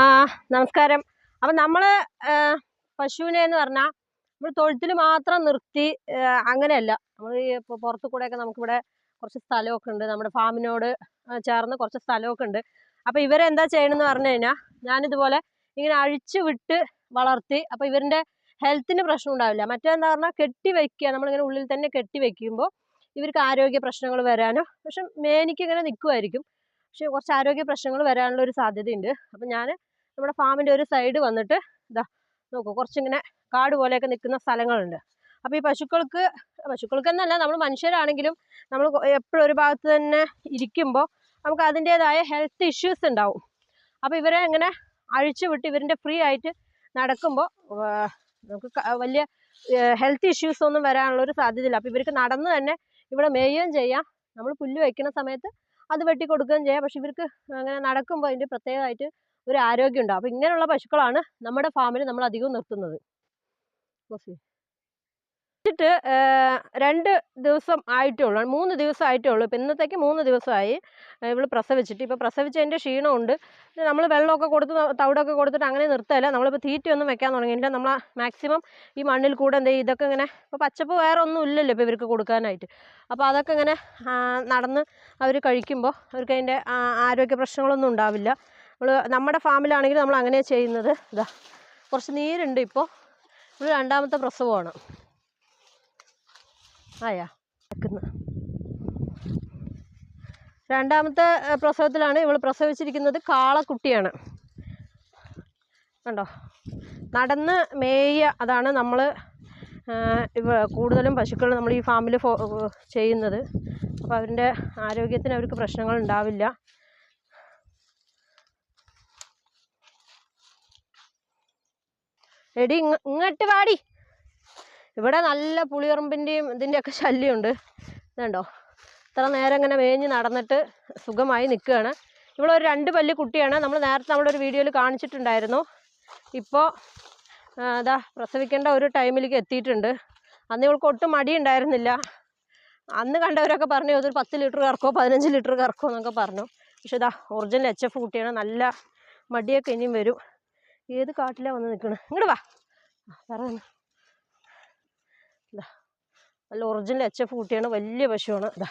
ആ നമസ്കാരം. അപ്പം നമ്മൾ പശുവിനെ എന്ന് പറഞ്ഞാൽ നമ്മൾ തൊഴുത്തിൽ മാത്രം നിർത്തി അങ്ങനെയല്ല. നമ്മൾ ഇപ്പോൾ പുറത്തു കൂടെയൊക്കെ നമുക്കിവിടെ കുറച്ച് സ്ഥലമൊക്കെ ഉണ്ട്. നമ്മുടെ ഫാമിനോട് ചേർന്ന് കുറച്ച് സ്ഥലമൊക്കെ ഉണ്ട്. അപ്പോൾ ഇവരെന്താ ചെയ്യണമെന്ന് പറഞ്ഞു കഴിഞ്ഞാൽ ഞാനിതുപോലെ ഇങ്ങനെ അഴിച്ചു വിട്ട് വളർത്തി അപ്പോൾ ഇവരിന്റെ ഹെൽത്തിന് പ്രശ്നം ഉണ്ടാവില്ല. മറ്റേന്താ പറഞ്ഞാൽ കെട്ടി വയ്ക്കുക നമ്മളിങ്ങനെ ഉള്ളിൽ തന്നെ കെട്ടി വയ്ക്കുമ്പോൾ ഇവർക്ക് ആരോഗ്യ പ്രശ്നങ്ങൾ വരാനോ പക്ഷെ മേനിക്ക് ഇങ്ങനെ നിൽക്കുമായിരിക്കും പക്ഷെ കുറച്ച് ആരോഗ്യ പ്രശ്നങ്ങൾ വരാനുള്ള ഒരു സാധ്യതയുണ്ട്. അപ്പം ഞാൻ നമ്മുടെ ഫാമിന്റെ ഒരു സൈഡ് വന്നിട്ട് ഇതാ നോക്കൂ കുറച്ചിങ്ങനെ കാട് പോലെയൊക്കെ നിൽക്കുന്ന സ്ഥലങ്ങളുണ്ട്. അപ്പോൾ ഈ പശുക്കൾക്ക് പശുക്കൾക്ക് നമ്മൾ മനുഷ്യരാണെങ്കിലും നമ്മൾ എപ്പോഴും ഒരു ഭാഗത്ത് തന്നെ ഇരിക്കുമ്പോൾ നമുക്ക് അതിന്റേതായ ഹെൽത്ത് ഇഷ്യൂസ് ഉണ്ടാവും. അപ്പോൾ ഇവരെ ഇങ്ങനെ അഴിച്ചു വിട്ട് ഇവരിന്റെ ഫ്രീ ആയിട്ട് നടക്കുമ്പോൾ നമുക്ക് വലിയ ഹെൽത്ത് ഇഷ്യൂസ് ഒന്നും വരാനുള്ള ഒരു സാധ്യതയില്ല. അപ്പോൾ ഇവർക്ക് നടന്ന് തന്നെ ഇവിടെ മേയുകയും ചെയ്യാം. നമ്മൾ പുല്ല് വയ്ക്കുന്ന സമയത്ത് അത് വെട്ടി കൊടുക്കുകയും ചെയ്യാം. പക്ഷെ ഇവർക്ക് അങ്ങനെ നടക്കുമ്പോൾ അതിന്റെ പ്രത്യേകമായിട്ട് ഒരു ആരോഗ്യം ഉണ്ടാവും അപ്പോൾ ഇങ്ങനെയുള്ള പശുക്കളാണ് നമ്മുടെ ഫാമിൽ നമ്മൾ അധികവും നിർത്തുന്നത്. ഓക്കെ. വെച്ചിട്ട് രണ്ട് ദിവസം ആയിട്ടേ ഉള്ളൂ മൂന്ന് ദിവസം ആയിട്ടേ ഉള്ളൂ ഇപ്പം ഇന്നത്തേക്ക് മൂന്ന് ദിവസമായി ഇവൾ പ്രസവിച്ചിട്ട്. ഇപ്പോൾ പ്രസവിച്ചതിന്റെ ക്ഷീണമുണ്ട്. നമ്മൾ വെള്ളമൊക്കെ കൊടുത്ത് തവിടൊക്കെ കൊടുത്തിട്ട് അങ്ങനെ നിർത്തല്ല നമ്മളിപ്പോൾ തീറ്റയൊന്നും വെക്കാൻ തുടങ്ങിയില്ല നമ്മൾ മാക്സിമം ഈ മണ്ണിൽ കൂടെ എന്ത് ഇതൊക്കെ ഇങ്ങനെ ഇപ്പോൾ പച്ചപ്പ് വേറെ ഒന്നും ഇല്ലല്ലോ ഇപ്പോൾ ഇവർക്ക് കൊടുക്കാനായിട്ട്. അപ്പോൾ അതൊക്കെ ഇങ്ങനെ നടന്ന് അവർ കഴിക്കുമ്പോൾ അവർക്ക് അതിന്റെ ആരോഗ്യ പ്രശ്നങ്ങളൊന്നും ഉണ്ടാവില്ല. നമ്മൾ നമ്മുടെ ഫാമിലാണെങ്കിൽ നമ്മൾ അങ്ങനെയാണ് ചെയ്യുന്നത്. ഇതാ കുറച്ച് നീരുണ്ട് ഇപ്പോൾ. ഇവർ രണ്ടാമത്തെ പ്രസവമാണ്. ആയാ രണ്ടാമത്തെ പ്രസവത്തിലാണ് ഇവൾ പ്രസവിച്ചിരിക്കുന്നത് കാളക്കുട്ടിയാണ്. കണ്ടോ? നടന്ന് മേയ അതാണ് നമ്മൾ ഇവ കൂടുതലും പശുക്കൾ നമ്മൾ ഈ ഫാമിൽ ഫോ ചെയ്യുന്നത്. അപ്പോൾ അവരുടെ ആരോഗ്യത്തിന് അവർക്ക് പ്രശ്നങ്ങൾ ഉണ്ടാവില്ല. എടി ഇങ്ങ ഇങ്ങോട്ട് വാടി. ഇവിടെ നല്ല പുളിയുറുമ്പിന്റെയും ഇതിന്റെയൊക്കെ ശല്യമുണ്ട്. ഇതുണ്ടോ? ഇത്ര നേരം ഇങ്ങനെ മേഞ്ഞ് നടന്നിട്ട് സുഖമായി നിൽക്കുകയാണ്. ഇവിടെ ഒരു രണ്ട് പല്ല് കുട്ടിയാണ്. നമ്മൾ നേരത്തെ നമ്മളൊരു വീഡിയോയിൽ കാണിച്ചിട്ടുണ്ടായിരുന്നു. ഇപ്പോൾ അതാ പ്രസവിക്കേണ്ട ഒരു ടൈമിലേക്ക് എത്തിയിട്ടുണ്ട്. അന്ന് ഇവൾക്ക് ഒട്ടും മടി ഉണ്ടായിരുന്നില്ല അന്ന് കണ്ടവരൊക്കെ പറഞ്ഞു അതൊരു പത്ത് ലിറ്റർ കറക്കോ പതിനഞ്ച് ലിറ്റർ കറക്കോ എന്നൊക്കെ പറഞ്ഞു. പക്ഷെ ഇതാ ഒറിജിനൽ എച്ച് എഫ് കുട്ടിയാണ്. നല്ല മടിയൊക്കെ ഇനിയും വരും. ഏത് കാട്ടിലാണ് വന്ന് നിൽക്കുന്നത് ഇങ്ങോട്ട് വാ. ഇതാ നല്ല ഒറിജിനൽ എച്ച് എഫ് കുട്ടിയാണ്. വലിയ പശുവാണ്. ഇതാ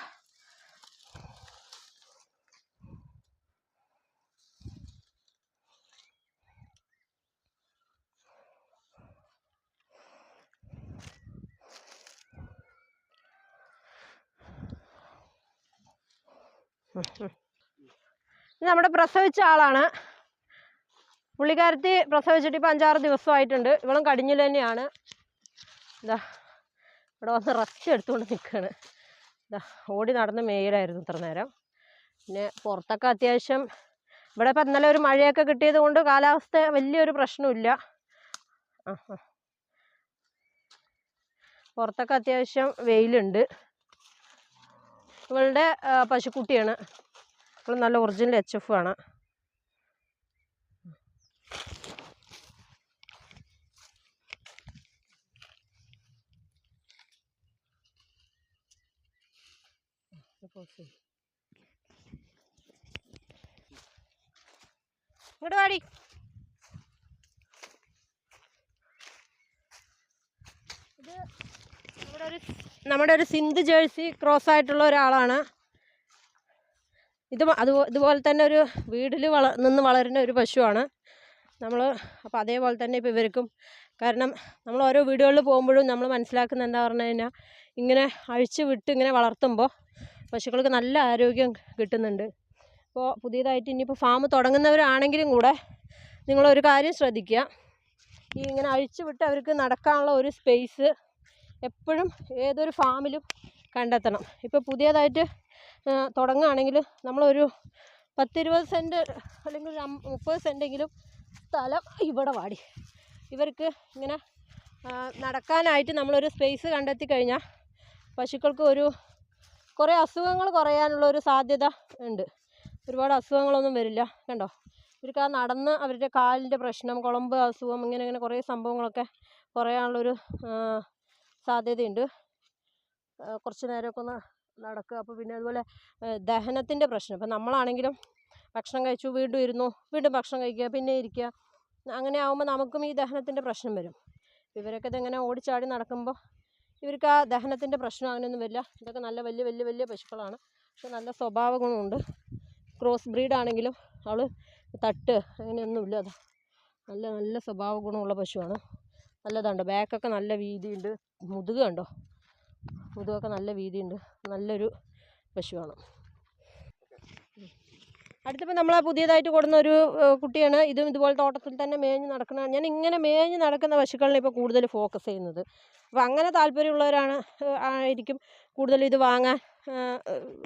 നമ്മുടെ പ്രസവിച്ച ആളാണ്. പുള്ളിക്കാരത്തി പ്രസവിച്ചിട്ട് ഇപ്പം അഞ്ചാറ് ദിവസമായിട്ടുണ്ട്. ഇവളും കടിഞ്ഞിൽ തന്നെയാണ്. ഇതാ ഇവിടെ വന്ന് റെസ്റ്റ് എടുത്തുകൊണ്ട് നിൽക്കുകയാണ് ഓടി നടന്ന് മേയിലായിരുന്നു ഇത്ര നേരം. പിന്നെ പുറത്തൊക്കെ അത്യാവശ്യം ഇവിടെ ഇപ്പം ഇന്നലെ ഒരു മഴയൊക്കെ കിട്ടിയത് കൊണ്ട് കാലാവസ്ഥ വലിയൊരു പ്രശ്നമില്ല ആ ആ. പുറത്തൊക്കെ അത്യാവശ്യം വെയിലുണ്ട്. ഇവളുടെ പശുക്കുട്ടിയാണ്. ഇവൾ നല്ല ഒറിജിനൽ എച്ച് എഫ് ആണ്. ഇങ്ങോട്ട് വാടി. ഇത് നമ്മുടെ ഒരു നമ്മുടെ ഒരു സിന്ധ് ജേഴ്സി ക്രോസ് ആയിട്ടുള്ള ഒരാളാണ്. ഇത് അതുപോലെ തന്നെ ഒരു വീട്ടിൽ വള നിന്ന് വളരുന്ന ഒരു പശുവാണ്. നമ്മൾ അപ്പോൾ അതേപോലെ തന്നെ ഇപ്പോൾ ഇവർക്കും. കാരണം നമ്മൾ ഓരോ വീടുകളിൽ പോകുമ്പോഴും നമ്മൾ മനസ്സിലാക്കുന്ന എന്താ പറഞ്ഞു കഴിഞ്ഞാൽ ഇങ്ങനെ അഴിച്ച് വിട്ട് ഇങ്ങനെ വളർത്തുമ്പോൾ പശുക്കൾക്ക് നല്ല ആരോഗ്യം കിട്ടുന്നുണ്ട്. ഇപ്പോൾ പുതിയതായിട്ട് ഇനിയിപ്പോൾ ഫാം തുടങ്ങുന്നവരാണെങ്കിലും കൂടെ നിങ്ങളൊരു കാര്യം ശ്രദ്ധിക്കുക ഈ ഇങ്ങനെ അഴിച്ചു വിട്ട് അവർക്ക് നടക്കാനുള്ള ഒരു സ്പേസ് എപ്പോഴും ഏതൊരു ഫാമിലും കണ്ടെത്തണം. ഇപ്പോൾ പുതിയതായിട്ട് തുടങ്ങുകയാണെങ്കിൽ നമ്മളൊരു പത്തിരുപത് സെന്റ് അല്ലെങ്കിൽ മുപ്പത് സെന്റെങ്കിലും സ്ഥലം ഇവിടെ വാടി. ഇവർക്ക് ഇങ്ങനെ നടക്കാനായിട്ട് നമ്മളൊരു സ്പേസ് കണ്ടെത്തി കഴിഞ്ഞാൽ പശുക്കൾക്ക് ഒരു കുറേ അസുഖങ്ങൾ കുറയാനുള്ള ഒരു സാധ്യത ഉണ്ട്. ഒരുപാട് അസുഖങ്ങളൊന്നും വരില്ല. കണ്ടോ? ഇവർക്ക് ആ നടന്ന് അവരുടെ കാലിന്റെ പ്രശ്നം കുളമ്പ് അസുഖം ഇങ്ങനെ ഇങ്ങനെ കുറേ സംഭവങ്ങളൊക്കെ കുറയാനുള്ളൊരു സാധ്യതയുണ്ട്. കുറച്ച് നേരമൊക്കെ ഒന്ന് നടക്കുക. അപ്പോൾ പിന്നെ അതുപോലെ ദഹനത്തിന്റെ പ്രശ്നം. ഇപ്പം നമ്മളാണെങ്കിലും ഭക്ഷണം കഴിച്ചു വീണ്ടും ഇരുന്നു വീണ്ടും ഭക്ഷണം കഴിക്കുക പിന്നെ ഇരിക്കുക. അങ്ങനെ ആകുമ്പോൾ നമുക്കും ഈ ദഹനത്തിന്റെ പ്രശ്നം വരും. ഇവരൊക്കെ ഇതെങ്ങനെ ഓടിച്ചാടി നടക്കുമ്പോൾ ഇവർക്ക് ആ ദഹനത്തിന്റെ പ്രശ്നം അങ്ങനെയൊന്നും വരില്ല. ഇതൊക്കെ നല്ല വലിയ വലിയ വലിയ പശുക്കളാണ്. പക്ഷെ നല്ല സ്വഭാവ ഗുണമുണ്ട് ക്രോസ് ബ്രീഡാണെങ്കിലും അവൾ തട്ട് അങ്ങനെയൊന്നുമില്ല. അത് നല്ല നല്ല സ്വഭാവ ഗുണമുള്ള പശുവാണ്. നല്ലതുണ്ട്? ബാക്കൊക്കെ നല്ല വീതിയുണ്ട്. മുതുക കണ്ടോ? മുതുകൊക്കെ നല്ല വീതിയുണ്ട്. നല്ലൊരു പശുവാണ്. അടുത്തിപ്പോൾ നമ്മൾ ആ പുതിയതായിട്ട് കൊടുന്ന ഒരു കുട്ടിയാണ്. ഇതും ഇതുപോലെ തോട്ടത്തിൽ തന്നെ മേഞ്ഞ് നടക്കുന്ന ഞാൻ ഇങ്ങനെ മേഞ്ഞ് നടക്കുന്ന പശുക്കളിൽ ഇപ്പോൾ കൂടുതൽ ഫോക്കസ് ചെയ്യുന്നത്. അപ്പോൾ അങ്ങനെ താല്പര്യമുള്ളവരാണ് ആയിരിക്കും കൂടുതൽ ഇത് വാങ്ങാൻ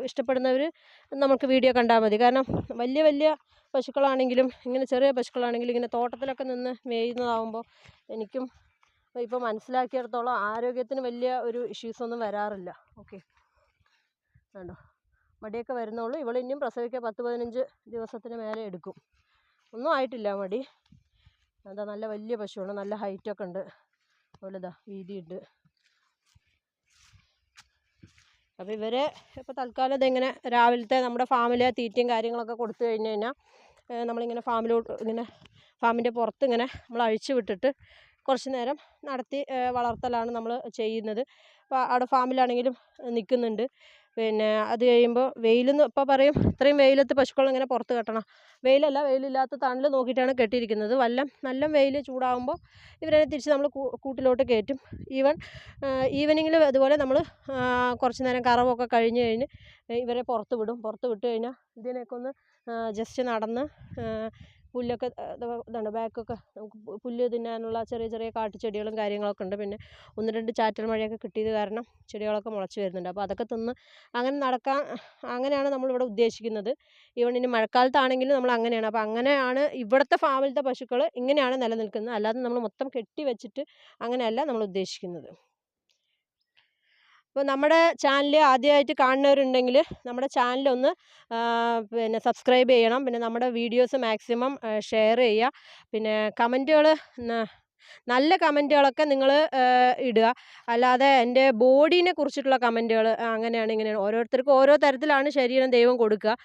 ഇഷ്ടപ്പെടുന്നവർ നമുക്ക് വീഡിയോ കണ്ടാൽ മതി. കാരണം വലിയ വലിയ പശുക്കളാണെങ്കിലും ഇങ്ങനെ ചെറിയ പശുക്കളാണെങ്കിലും ഇങ്ങനെ തോട്ടത്തിലൊക്കെ നിന്ന് മേയുന്നതാവുമ്പോൾ എനിക്കും ഇപ്പോൾ മനസ്സിലാക്കിയിടത്തോളം ആരോഗ്യത്തിന് വലിയ ഒരു ഇഷ്യൂസ് ഒന്നും വരാറില്ല. ഓക്കെ വേണ്ടോ മടിയൊക്കെ വരുന്നുള്ളൂ. ഇവൾ ഇനിയും പ്രസവിക്കാൻ പത്ത് പതിനഞ്ച് ദിവസത്തിന് മേലെ എടുക്കും. ഒന്നും ആയിട്ടില്ല മടി. എന്താ നല്ല വലിയ പശുവാണ്. നല്ല ഹൈറ്റൊക്കെ ഉണ്ട്. അതുപോലെ ഇതാ വീതിയുണ്ട്. അപ്പോൾ ഇവരെ ഇപ്പോൾ തൽക്കാലം ഇതിങ്ങനെ രാവിലത്തെ നമ്മുടെ ഫാമിലെ തീറ്റയും കാര്യങ്ങളൊക്കെ കൊടുത്തു കഴിഞ്ഞ് കഴിഞ്ഞാൽ നമ്മളിങ്ങനെ ഫാമിലോട്ട് ഇങ്ങനെ ഫാമിന്റെ പുറത്ത് ഇങ്ങനെ നമ്മൾ അഴിച്ചു വിട്ടിട്ട് കുറച്ച് നേരം നടത്തി വളർത്തലാണ് നമ്മൾ ചെയ്യുന്നത്. അപ്പോൾ അവിടെ ഫാമിലാണെങ്കിലും നിൽക്കുന്നുണ്ട് പിന്നെ അത് കഴിയുമ്പോൾ വെയിലെന്ന് ഇപ്പോൾ പറയും ഇത്രയും വെയിലത്ത് പശുക്കളെ ഇങ്ങനെ പുറത്ത് കെട്ടണം. വെയിലല്ല വെയിലില്ലാത്ത തണൽ നോക്കിയിട്ടാണ് കെട്ടിയിരിക്കുന്നത്. വല്ലം നല്ല വെയിൽ ചൂടാകുമ്പോൾ ഇവരെ തിരിച്ച് നമ്മൾ കൂട്ടിലോട്ട് കയറ്റും. ഈവൻ ഈവനിങ്ങിൽ അതുപോലെ നമ്മൾ കുറച്ച് നേരം കറവൊക്കെ കഴിഞ്ഞ് കഴിഞ്ഞ് ഇവരെ പുറത്ത് വിടും. പുറത്ത് വിട്ട് കഴിഞ്ഞാൽ ഇതിനെയൊക്കെ ഒന്ന് ജസ്റ്റ് നടന്ന് പുല്ലൊക്കെ ഇതാണ് ബാക്കൊക്കെ നമുക്ക് പുല്ല് തിന്നാനുള്ള ചെറിയ ചെറിയ കാട്ടുചെടികളും കാര്യങ്ങളൊക്കെ ഉണ്ട്. പിന്നെ ഒന്ന് രണ്ട് ചാറ്റൽ മഴയൊക്കെ കിട്ടിയത് കാരണം ചെടികളൊക്കെ മുളച്ച് വരുന്നുണ്ട്. അപ്പോൾ അതൊക്കെ തിന്ന് അങ്ങനെ നടക്കാൻ അങ്ങനെയാണ് നമ്മളിവിടെ ഉദ്ദേശിക്കുന്നത്. ഈവൺ ഇനി മഴക്കാലത്താണെങ്കിലും നമ്മൾ അങ്ങനെയാണ്. അപ്പോൾ അങ്ങനെയാണ് ഇവിടുത്തെ ഫാമിലത്തെ പശുക്കൾ ഇങ്ങനെയാണ് നിലനിൽക്കുന്നത്. അല്ലാതെ നമ്മൾ മൊത്തം കെട്ടി വെച്ചിട്ട് അങ്ങനെയല്ല നമ്മൾ ഉദ്ദേശിക്കുന്നത്. അപ്പോൾ നമ്മുടെ ചാനൽ ആദ്യമായിട്ട് കാണുന്നവരുണ്ടെങ്കിൽ നമ്മുടെ ചാനലൊന്ന് പിന്നെ സബ്സ്ക്രൈബ് ചെയ്യണം. പിന്നെ നമ്മുടെ വീഡിയോസ് മാക്സിമം ഷെയർ ചെയ്യുക. പിന്നെ കമന്റുകൾ നല്ല കമന്റുകളൊക്കെ നിങ്ങൾ ഇടുക. അല്ലാതെ എന്റെ ബോഡീനെ കുറിച്ചിട്ടുള്ള കമന്റുകൾ അങ്ങനെയാണ് ഇങ്ങനെയാണ്. ഓരോരുത്തർക്കും ഓരോ തരത്തിലാണ് ശരീരം ദൈവം കൊടുക്കുക.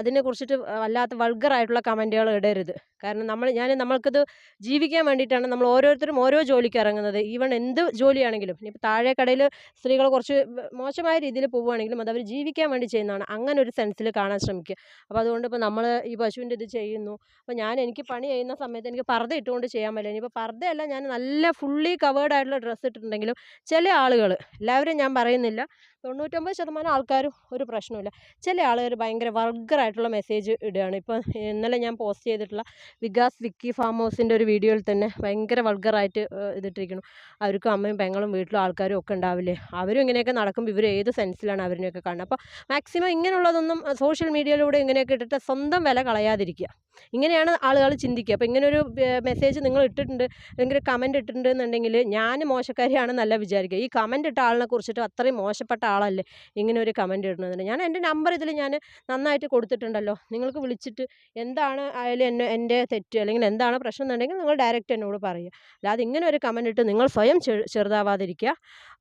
അതിനെ കുറിച്ചിട്ട് വല്ലാത്ത വൾഗറായിട്ടുള്ള കമന്റുകൾ ഇടരുത്. കാരണം നമ്മൾ ഞാൻ നമ്മൾക്കിത് ജീവിക്കാൻ വേണ്ടിയിട്ടാണ് നമ്മൾ ഓരോരുത്തരും ഓരോ ജോലിക്ക് ഇറങ്ങുന്നത്. ഈവൺ എന്ത് ജോലിയാണെങ്കിലും ഇനിയിപ്പോൾ താഴെ കടയിൽ സ്ത്രീകൾ കുറച്ച് മോശമായ രീതിയിൽ പോവുകയാണെങ്കിലും അത് അവർ ജീവിക്കാൻ വേണ്ടി ചെയ്യുന്നതാണ്. അങ്ങനെ ഒരു സെൻസിൽ കാണാൻ ശ്രമിക്കുക. അപ്പോൾ അതുകൊണ്ട് ഇപ്പോൾ നമ്മൾ ഈ പശുവിന്റെ ഇത് ചെയ്യുന്നു. അപ്പോൾ ഞാൻ എനിക്ക് പണി ചെയ്യുന്ന സമയത്ത് എനിക്ക് പറത ഇട്ടുകൊണ്ട് ചെയ്യാൻ പറ്റില്ല. ഇനിയിപ്പോൾ പർദ്ദയല്ല ഞാൻ നല്ല ഫുള്ളി കവേർഡ് ആയിട്ടുള്ള ഡ്രസ്സ് ഇട്ടിട്ടുണ്ടെങ്കിലും ചില ആളുകൾ എല്ലാവരും ഞാൻ പറയുന്നില്ല തൊണ്ണൂറ്റൊമ്പത് ശതമാനം ആൾക്കാരും ഒരു പ്രശ്നമില്ല ചില ആളുകൾ ഭയങ്കര വർഗറായിട്ടുള്ള മെസ്സേജ് ഇടുകയാണ്. ഇപ്പോൾ ഇന്നലെ ഞാൻ പോസ്റ്റ് ചെയ്തിട്ടുള്ള വികാസ് വിക്കി ഫാം ഹൗസിന്റെ ഒരു വീഡിയോയിൽ തന്നെ ഭയങ്കര വൾഗറായിട്ട് ഇതിട്ടിരിക്കുന്നു. അവർക്കും അമ്മയും പെങ്ങളും വീട്ടിലും ആൾക്കാരും ഒക്കെ ഉണ്ടാവില്ലേ? അവരും ഇങ്ങനെയൊക്കെ നടക്കുമ്പോൾ ഇവർ ഏത് സെൻസിലാണ് അവരിനെയൊക്കെ കാണുന്നത് അപ്പോൾ മാക്സിമം ഇങ്ങനെയുള്ളതൊന്നും സോഷ്യൽ മീഡിയയിലൂടെ ഇങ്ങനെയൊക്കെ ഇട്ടിട്ട് സ്വന്തം വില കളയാതിരിക്കുക. ഇങ്ങനെയാണ് ആളുകൾ ചിന്തിക്കുക. അപ്പോൾ ഇങ്ങനൊരു മെസ്സേജ് നിങ്ങൾ ഇട്ടിട്ടുണ്ട് അല്ലെങ്കിൽ കമന്റ് ഇട്ടിട്ടുണ്ടെന്നുണ്ടെങ്കിൽ ഞാൻ മോശക്കാരിയാണെന്നല്ല വിചാരിക്കുക. ഈ കമന്റ് ഇട്ട ആളിനെ കുറിച്ചിട്ട് അത്രയും മോശപ്പെട്ട ആളല്ലേ ഇങ്ങനെ ഒരു കമന്റ് ഇടുന്നതിന്. ഞാൻ എന്റെ നമ്പർ ഇതിൽ ഞാൻ നന്നായിട്ട് കൊടുത്തിട്ടുണ്ടല്ലോ. നിങ്ങൾക്ക് വിളിച്ചിട്ട് എന്താണ് ആയാലും എന്നെ എന്റെ തെറ്റ് അല്ലെങ്കിൽ എന്താണ് പ്രശ്നം എന്നുണ്ടെങ്കിൽ നിങ്ങൾ ഡയറക്റ്റ് എന്നോട് പറയുക. അല്ലാതെ ഇങ്ങനെ ഒരു കമന്റ് ഇട്ട് നിങ്ങൾ സ്വയം ചെറുതാവാതിരിക്കുക.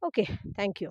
Okay thank